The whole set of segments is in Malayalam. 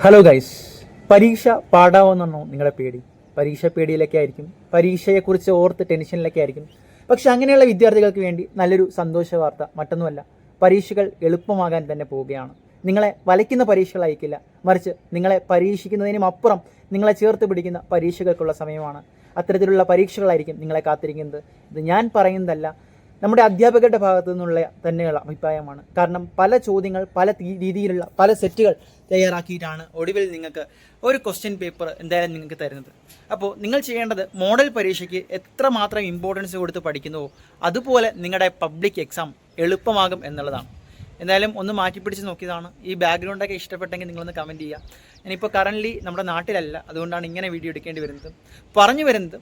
ഹലോ ഗൈസ് പരീക്ഷ പാടാവുന്നോ നിങ്ങളുടെ പേടി? പരീക്ഷ പേടിയിലൊക്കെ ആയിരിക്കും. പരീക്ഷയെക്കുറിച്ച് ഓർത്ത് ടെൻഷനിലൊക്കെ ആയിരിക്കും. പക്ഷെ അങ്ങനെയുള്ള വിദ്യാർത്ഥികൾക്ക് വേണ്ടി നല്ലൊരു സന്തോഷ വാർത്ത മറ്റൊന്നുമല്ല. പരീക്ഷകൾ എളുപ്പമാകാൻ തന്നെ പോവുകയാണ്. നിങ്ങളെ വലയ്ക്കുന്ന പരീക്ഷകളായിരിക്കില്ല മറിച്ച് നിങ്ങളെ പരീക്ഷിക്കുന്നതിനും അപ്പുറം നിങ്ങളെ ചേർത്ത് പിടിക്കുന്ന പരീക്ഷകൾക്കുള്ള സമയമാണ്. അത്തരത്തിലുള്ള പരീക്ഷകളായിരിക്കും നിങ്ങളെ കാത്തിരിക്കുന്നത്. ഇത് ഞാൻ പറയുന്നതല്ല. നമ്മുടെ അധ്യാപകരുടെ ഭാഗത്തു നിന്നുള്ള തന്നെയുള്ള അഭിപ്രായമാണ്. കാരണം പല ചോദ്യങ്ങൾ പല രീതിയിലുള്ള പല സെറ്റുകൾ തയ്യാറാക്കിയിട്ടാണ് ഒടുവിൽ നിങ്ങൾക്ക് ഒരു ക്വസ്റ്റ്യൻ പേപ്പർ എന്തായാലും നിങ്ങൾക്ക് തരുന്നത്. അപ്പോൾ നിങ്ങൾ ചെയ്യേണ്ടത് മോഡൽ പരീക്ഷയ്ക്ക് എത്ര മാത്രം ഇമ്പോർട്ടൻസ് കൊടുത്ത് പഠിക്കുന്നുവോ അതുപോലെ നിങ്ങളുടെ പബ്ലിക് എക്സാം എളുപ്പമാകും എന്നുള്ളതാണ്. എന്തായാലും ഒന്ന് മാറ്റി പിടിച്ച് നോക്കിയതാണ്. ഈ ബാക്ക്ഗ്രൗണ്ടൊക്കെ ഇഷ്ടപ്പെട്ടെങ്കിൽ നിങ്ങളൊന്ന് കമന്റ് ചെയ്യുക. ഞാനിപ്പോൾ കറന്റ്ലി നമ്മുടെ നാട്ടിലല്ല അതുകൊണ്ടാണ് ഇങ്ങനെ വീഡിയോ എടുക്കേണ്ടി വരുന്നത്. പറഞ്ഞു വരുന്നത്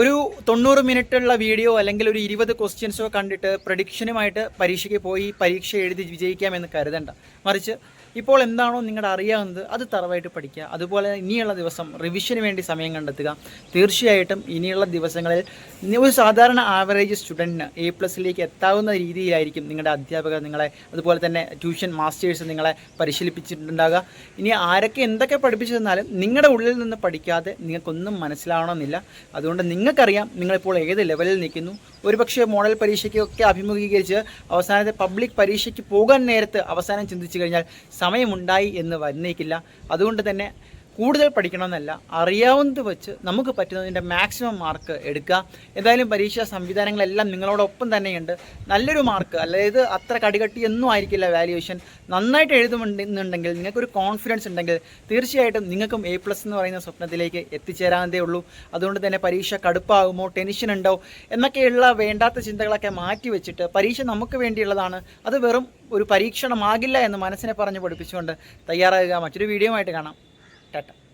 ഒരു തൊണ്ണൂറ് മിനിറ്റുള്ള വീഡിയോ അല്ലെങ്കിൽ ഒരു ഇരുപത് ക്വസ്റ്റ്യൻസോ കണ്ടിട്ട് പ്രഡിക്ഷനുമായിട്ട് പരീക്ഷയ്ക്ക് പോയി പരീക്ഷ എഴുതി വിജയിക്കാമെന്ന് കരുതണ്ട. മറിച്ച് ഇപ്പോൾ എന്താണോ നിങ്ങളുടെ അറിയാവുന്നത് അത് തറവായിട്ട് പഠിക്കുക. അതുപോലെ ഇനിയുള്ള ദിവസം റിവിഷന് വേണ്ടി സമയം കണ്ടെത്തുക. തീർച്ചയായിട്ടും ഇനിയുള്ള ദിവസങ്ങളിൽ ഒരു സാധാരണ ആവറേജ് സ്റ്റുഡന്റിന് എ പ്ലസിലേക്ക് എത്താവുന്ന രീതിയിലായിരിക്കും നിങ്ങളുടെ അധ്യാപകർ നിങ്ങളെ അതുപോലെ തന്നെ ട്യൂഷൻ മാസ്റ്റേഴ്സ് നിങ്ങളെ പരിശീലിപ്പിച്ചിട്ടുണ്ടാകുക ഇനി ആരൊക്കെ എന്തൊക്കെ പഠിപ്പിച്ചു തന്നാലും നിങ്ങളുടെ ഉള്ളിൽ നിന്ന് പഠിക്കാതെ നിങ്ങൾക്കൊന്നും മനസ്സിലാവണമെന്നില്ല. അതുകൊണ്ട് നിങ്ങൾക്കറിയാം നിങ്ങളിപ്പോൾ ഏത് ലെവലിൽ നിൽക്കുന്നു. ഒരുപക്ഷെ മോഡൽ പരീക്ഷയ്ക്കൊക്കെ അഭിമുഖീകരിച്ച് അവസാനത്തെ പബ്ലിക് പരീക്ഷയ്ക്ക് പോകാൻ നേരത്ത് അവസാനം ചിന്തിച്ചു കഴിഞ്ഞാൽ സമയമുണ്ടായി എന്ന് വന്നേക്കില്ല. അതുകൊണ്ട് തന്നെ കൂടുതൽ പഠിക്കണമെന്നല്ല അറിയാവുന്നത് വെച്ച് നമുക്ക് പറ്റുന്നതിന്റെ മാക്സിമം മാർക്ക് എടുക്കുക. എന്തായാലും പരീക്ഷാ സംവിധാനങ്ങളെല്ലാം നിങ്ങളോടൊപ്പം തന്നെയുണ്ട്. നല്ലൊരു മാർക്ക് അതായത് അത്ര കടികട്ടി ഒന്നും ആയിരിക്കില്ല വാല്യുവേഷൻ നന്നായിട്ട് എഴുതുന്നുണ്ടെങ്കിൽ നിങ്ങൾക്കൊരു കോൺഫിഡൻസ് ഉണ്ടെങ്കിൽ തീർച്ചയായിട്ടും നിങ്ങൾക്കും എ പ്ലസ് എന്ന് പറയുന്ന സ്വപ്നത്തിലേക്ക് എത്തിച്ചേരാതേ ഉള്ളൂ. അതുകൊണ്ട് തന്നെ പരീക്ഷ കടുപ്പാകുമോ ടെൻഷൻ ഉണ്ടോ എന്നൊക്കെയുള്ള വേണ്ടാത്ത ചിന്തകളൊക്കെ മാറ്റി വെച്ചിട്ട് പരീക്ഷ നമുക്ക് വേണ്ടിയുള്ളതാണ്. അത് വെറും ഒരു പരീക്ഷണമാകില്ല എന്ന് മനസ്സിനെ പറഞ്ഞ് പഠിപ്പിച്ചുകൊണ്ട് തയ്യാറാകുക. മറ്റൊരു വീഡിയോ ആയിട്ട് കാണാം. টাটা